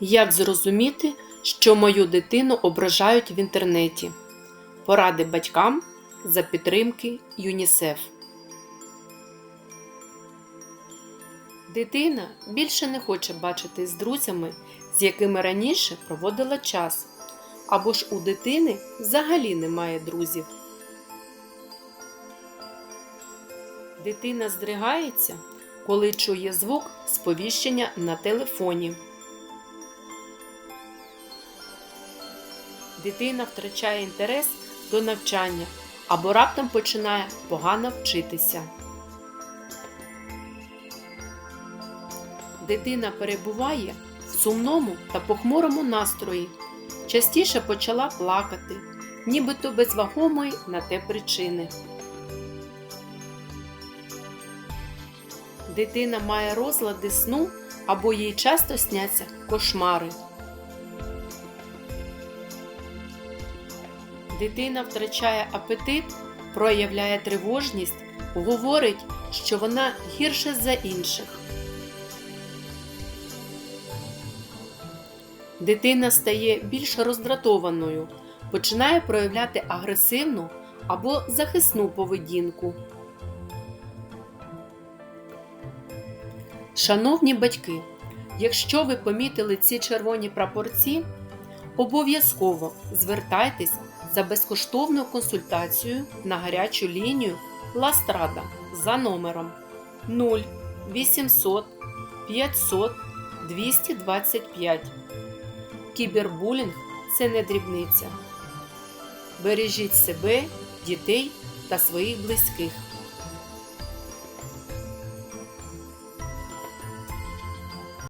Як зрозуміти, що мою дитину ображають в інтернеті? Поради батькам за підтримки ЮНІСЕФ. Дитина більше не хоче бачитись з друзями, з якими раніше проводила час. Або ж у дитини взагалі немає друзів. Дитина здригається, коли чує звук сповіщення на телефоні. Дитина втрачає інтерес до навчання або раптом починає погано вчитися. Дитина перебуває в сумному та похмурому настрої, частіше почала плакати, нібито без вагомої на те причини. Дитина має розлади сну або їй часто сняться кошмари. Дитина втрачає апетит, проявляє тривожність, говорить, що вона гірше за інших. Дитина стає більш роздратованою, починає проявляти агресивну або захисну поведінку. Шановні батьки, якщо ви помітили ці червоні прапорці, обов'язково звертайтесь за безкоштовною консультацією на гарячу лінію Ластрада за номером 0 800 500 225. Кібербулінг це не дрібниця. Бережіть себе, дітей та своїх близьких.